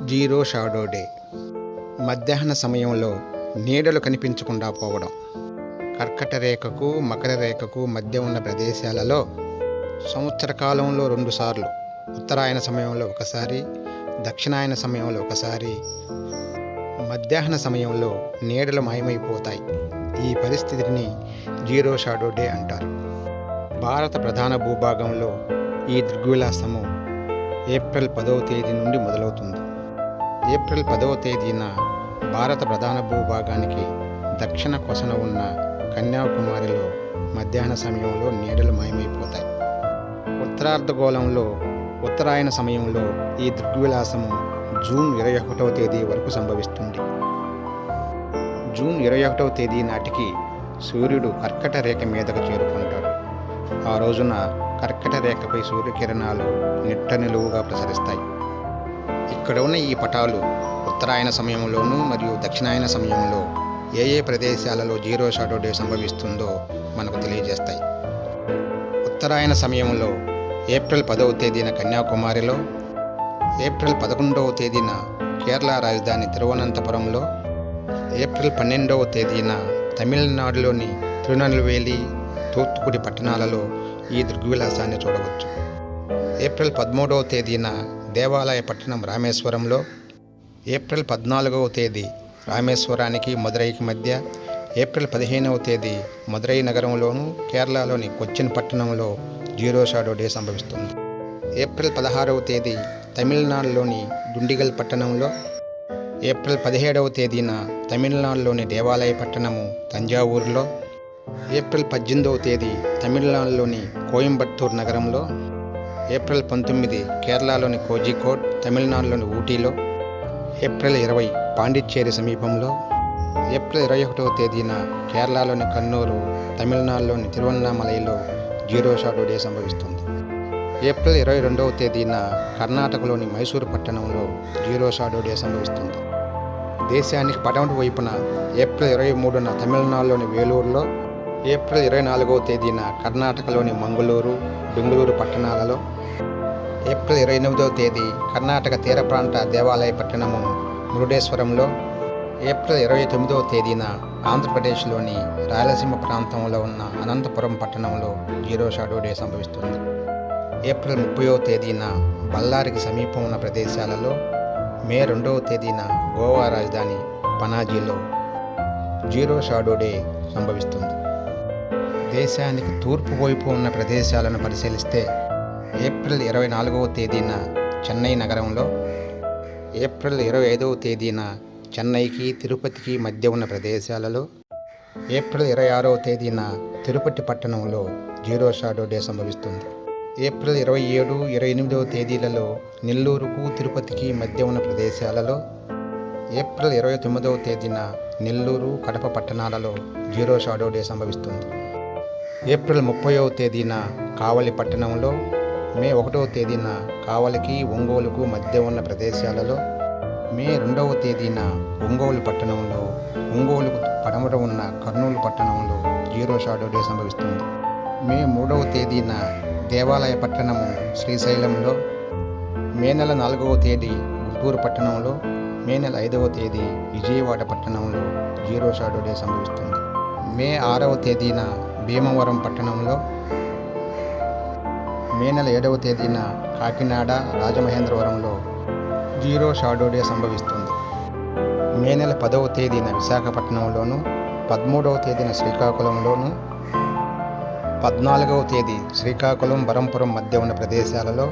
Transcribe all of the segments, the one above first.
Zero shadow day. మధ్యాహ్న సమయంలో నీడలు కనిపించకుండా పోవడం. కర్కట రేఖకు మకర రేఖకు మధ్య ఉన్న ప్రదేశాలలో సంవత్సర కాలంలో రెండుసార్లు ఉత్తరాయణ సమయంలో ఒకసారి దక్షిణాయన సమయంలో ఒకసారి మధ్యాహ్న సమయంలో నీడలు మాయమైపోతాయి. ఈ పరిస్థితిని జీరో షాడో డే అంటారు. భారత ప్రధాన భూభాగంలో ఈ దృగ్విలాసము ఏప్రిల్ పదవ తేదీ నుండి మొదలవుతుంది. ఏప్రిల్ పదవ తేదీన భారత ప్రధాన భూభాగానికి దక్షిణ కొసన ఉన్న కన్యాకుమారిలో మధ్యాహ్న సమయంలో నీడలు మాయమైపోతాయి. ఉత్తరార్ధగోళంలో ఉత్తరాయణ సమయంలో ఈ దృగ్విలాసము జూన్ ఇరవై ఒకటవ తేదీ వరకు సంభవిస్తుంది. జూన్ ఇరవై ఒకటవ తేదీ నాటికి సూర్యుడు కర్కట రేఖ మీదకు చేరుకుంటాడు. ఆ రోజున కర్కట రేఖపై సూర్యకిరణాలు నిట్ట నిలువుగా ప్రసరిస్తాయి. ఇక్కడ ఉన్న ఈ పటాలు ఉత్తరాయణ సమయంలోనూ మరియు దక్షిణాయన సమయంలో ఏ ఏ ప్రదేశాలలో జీరో షాడో డే సంభవిస్తుందో మనకు తెలియజేస్తాయి. ఉత్తరాయణ సమయంలో ఏప్రిల్ పదవ తేదీన కన్యాకుమారిలో ఏప్రిల్ పదకొండవ తేదీన కేరళ రాజధాని తిరువనంతపురంలో ఏప్రిల్ పన్నెండవ తేదీన తమిళనాడులోని తిరునల్వేలి తూత్తుకుడి పట్టణాలలో ఈ దృగ్విలాసాన్ని చూడవచ్చు. ఏప్రిల్ పదమూడవ తేదీన దేవాలయ పట్టణం రామేశ్వరంలో ఏప్రిల్ పద్నాలుగవ తేదీ రామేశ్వరానికి మదురైకి మధ్య ఏప్రిల్ పదిహేనవ తేదీ మదురై నగరంలోను కేరళలోని కొచ్చిన్ పట్టణంలో జీరో షాడో డే సంభవిస్తుంది. ఏప్రిల్ పదహారవ తేదీ తమిళనాడులోని దుండిగల్ పట్టణంలో ఏప్రిల్ పదిహేడవ తేదీన తమిళనాడులోని దేవాలయ పట్టణము తంజావూరులో ఏప్రిల్ పద్దెనిమిదవ తేదీ తమిళనాడులోని కోయంబత్తూర్ నగరంలో ఏప్రిల్ పంతొమ్మిది కేరళలోని కోజికోడ్ తమిళనాడులోని ఊటీలో ఏప్రిల్ ఇరవై పాండిచ్చేరి సమీపంలో ఏప్రిల్ ఇరవై ఒకటవ తేదీన కేరళలోని కన్నూరు తమిళనాడులోని తిరువన్నామలైలో జీరో షాట్ డే సంభవిస్తుంది. ఏప్రిల్ ఇరవై రెండవ తేదీన కర్ణాటకలోని మైసూరు పట్టణంలో జీరో షాడో డే సంభవిస్తుంది. దేశానికి పడమటి వైపున ఏప్రిల్ ఇరవై మూడున తమిళనాడులోని వేలూరులో ఏప్రిల్ ఇరవై నాలుగవ తేదీన కర్ణాటకలోని మంగళూరు బెంగళూరు పట్టణాలలో ఏప్రిల్ ఇరవై ఎనిమిదవ తేదీ కర్ణాటక తీర ప్రాంత దేవాలయ పట్టణము మురుడేశ్వరంలో ఏప్రిల్ ఇరవై తొమ్మిదవ తేదీన ఆంధ్రప్రదేశ్లోని రాయలసీమ ప్రాంతంలో ఉన్న అనంతపురం పట్టణంలో జీరో షాడో డే సంభవిస్తుంది. ఏప్రిల్ ముప్పైవ తేదీన బళ్ళారికి సమీపం ఉన్న ప్రదేశాలలో మే రెండవ తేదీన గోవా రాజధాని పనాజీలో జీరో షాడో డే సంభవిస్తుంది. దేశానికి తూర్పు వైపు ఉన్న ప్రదేశాలను పరిశీలిస్తే ఏప్రిల్ ఇరవై నాలుగవ తేదీన చెన్నై నగరంలో ఏప్రిల్ ఇరవై ఐదవ తేదీన చెన్నైకి తిరుపతికి మధ్య ఉన్న ప్రదేశాలలో ఏప్రిల్ ఇరవై ఆరవ తేదీన తిరుపతి పట్టణంలో జీరో షాడో డే సంభవిస్తుంది. ఏప్రిల్ ఇరవై ఏడు ఇరవై ఎనిమిదవ తేదీలలో నెల్లూరుకు తిరుపతికి మధ్య ఉన్న ప్రదేశాలలో ఏప్రిల్ ఇరవై తొమ్మిదవ తేదీన నెల్లూరు కడప పట్టణాలలో జీరో షాడో డే సంభవిస్తుంది. ఏప్రిల్ ముప్పైవ తేదీన కావలి పట్టణంలో మే ఒకటవ తేదీన కావలికి ఒంగోలుకు మధ్య ఉన్న ప్రదేశాలలో మే రెండవ తేదీన ఒంగోలు పట్టణంలో ఒంగోలుకు పడమట ఉన్న కర్నూలు పట్టణంలో జీరో షాడో డే సంభవిస్తుంది. మే మూడవ తేదీన దేవాలయ పట్టణము శ్రీశైలంలో మే నెల నాలుగవ తేదీ గుంటూరు పట్టణంలో మే నెల ఐదవ తేదీ విజయవాడ పట్టణంలో జీరో షాడో డే సంభవిస్తుంది. మే ఆరవ తేదీన భీమవరం పట్టణంలో మే నెల ఏడవ తేదీన కాకినాడ రాజమహేంద్రవరంలో జీరో షాడో డే సంభవిస్తుంది. మే నెల పదవ తేదీన విశాఖపట్నంలోను పదమూడవ తేదీన శ్రీకాకుళంలోను పద్నాలుగవ తేదీ శ్రీకాకుళం బరంపురం మధ్య ఉన్న ప్రదేశాలలో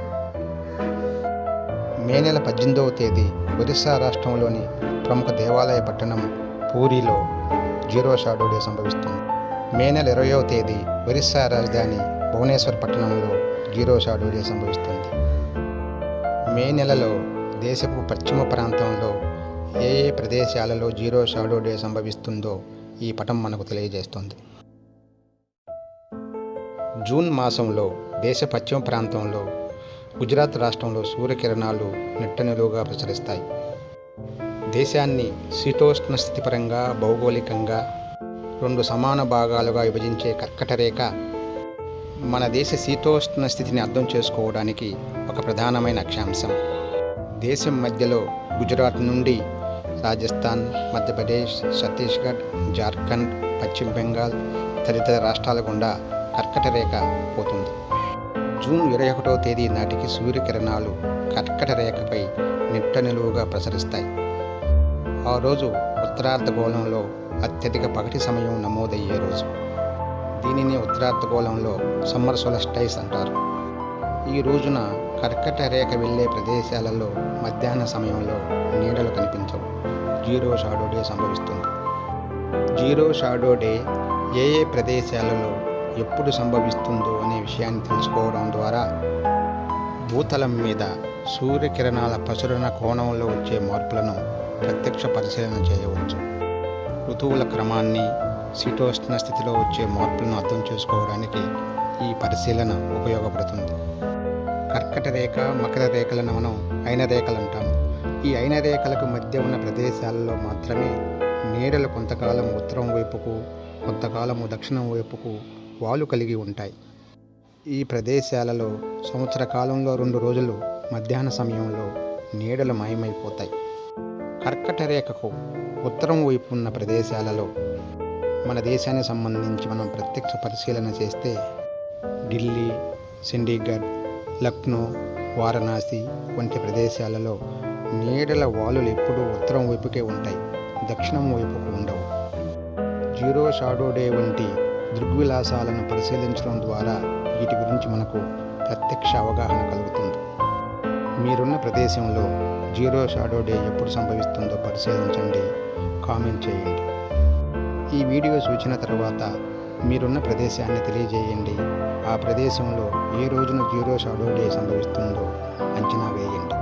మే నెల పద్దెనిమిదవ తేదీ ఒరిస్సా రాష్ట్రంలోని ప్రముఖ దేవాలయ పట్టణం పూరిలో జీరో షాడో డే సంభవిస్తుంది. మే నెల ఇరవయో తేదీ ఒరిస్సా రాజధాని భువనేశ్వర్ పట్టణంలో జీరో షాడో డే సంభవిస్తుంది. మే నెలలో దేశపు పశ్చిమ ప్రాంతంలో ఏ ఏ ప్రదేశాలలో జీరో షాడో డే సంభవిస్తుందో ఈ పటం మనకు తెలియజేస్తుంది. జూన్ మాసంలో దేశ పశ్చిమ ప్రాంతంలో గుజరాత్ రాష్ట్రంలో సూర్యకిరణాలు నిట్టనిలువుగా ప్రసరిస్తాయి. దేశాన్ని శీతోష్ణ స్థితిపరంగా భౌగోళికంగా రెండు సమాన భాగాలుగా విభజించే కర్కట రేఖ మన దేశ శీతోష్ణ స్థితిని అర్థం చేసుకోవడానికి ఒక ప్రధానమైన అక్షాంశం. దేశం మధ్యలో గుజరాత్ నుండి రాజస్థాన్ మధ్యప్రదేశ్ ఛత్తీస్గఢ్ జార్ఖండ్ పశ్చిమ బెంగాల్ తదితర రాష్ట్రాల గుండా కర్కట రేఖ పోతుంది. జూన్ ఇరవై ఒకటో తేదీ నాటికి సూర్యకిరణాలు కర్కట రేఖపై నిట్ట నిలువుగా ప్రసరిస్తాయి. ఆ రోజు ఉత్తరార్ధగోళంలో అత్యధిక పగటి సమయం నమోదయ్యే రోజు. దీనిని ఉత్తరార్ధగోళంలో సమ్మర్ స్టైస్ అంటారు. ఈ రోజున కర్కట రేఖ వెళ్ళే ప్రదేశాలలో మధ్యాహ్న సమయంలో నీడలు కనిపించవు. జీరో షాడో డే సంభవిస్తుంది. జీరో షాడో డే ఏ ఏ ప్రదేశాలలో ఎప్పుడు సంభవిస్తుందో అనే విషయాన్ని తెలుసుకోవడం ద్వారా భూతలం మీద సూర్యకిరణాల ప్రచురణ కోణంలో వచ్చే మార్పులను ప్రత్యక్ష పరిశీలన చేయవచ్చు. ఋతువుల క్రమాన్ని శీతోష్ణ స్థితిలో వచ్చే మార్పులను అర్థం చేసుకోవడానికి ఈ పరిశీలన ఉపయోగపడుతుంది. కర్కట రేఖ మకర రేఖలను మనం అయిన రేఖలు అంటాం. ఈ అయిన రేఖలకు మధ్య ఉన్న ప్రదేశాలలో మాత్రమే నీడలు కొంతకాలం ఉత్తరం వైపుకు కొంతకాలము దక్షిణం వైపుకు వాలు కలిగి ఉంటాయి. ఈ ప్రదేశాలలో సంవత్సర కాలంలో రెండు రోజులు మధ్యాహ్న సమయంలో నీడలు మాయమైపోతాయి. కర్కట రేఖకు ఉత్తరం వైపు ఉన్న ప్రదేశాలలో మన దేశానికి సంబంధించి మనం ప్రత్యక్ష పరిశీలన చేస్తే ఢిల్లీ చండీగఢ్ లక్నో వారణాసి వంటి ప్రదేశాలలో నీడల వాలులు ఎప్పుడూ ఉత్తరం వైపుకే ఉంటాయి దక్షిణం వైపుకు ఉండవు. జీరో షాడో డే వంటి దృగ్విలాసాలను పరిశీలించడం ద్వారా వీటి గురించి మనకు ప్రత్యక్ష అవగాహన కలుగుతుంది. మీరున్న ప్రదేశంలో జీరో షాడో డే ఎప్పుడు సంభవిస్తుందో పరిశీలించండి. కామెంట్ చేయండి. ఈ వీడియో చూసిన తర్వాత మీరున్న ప్రదేశాన్ని తెలియజేయండి. ఆ ప్రదేశంలో ఏ రోజున జీరో షాడో డే సంభవిస్తుందో అంచనా వేయండి.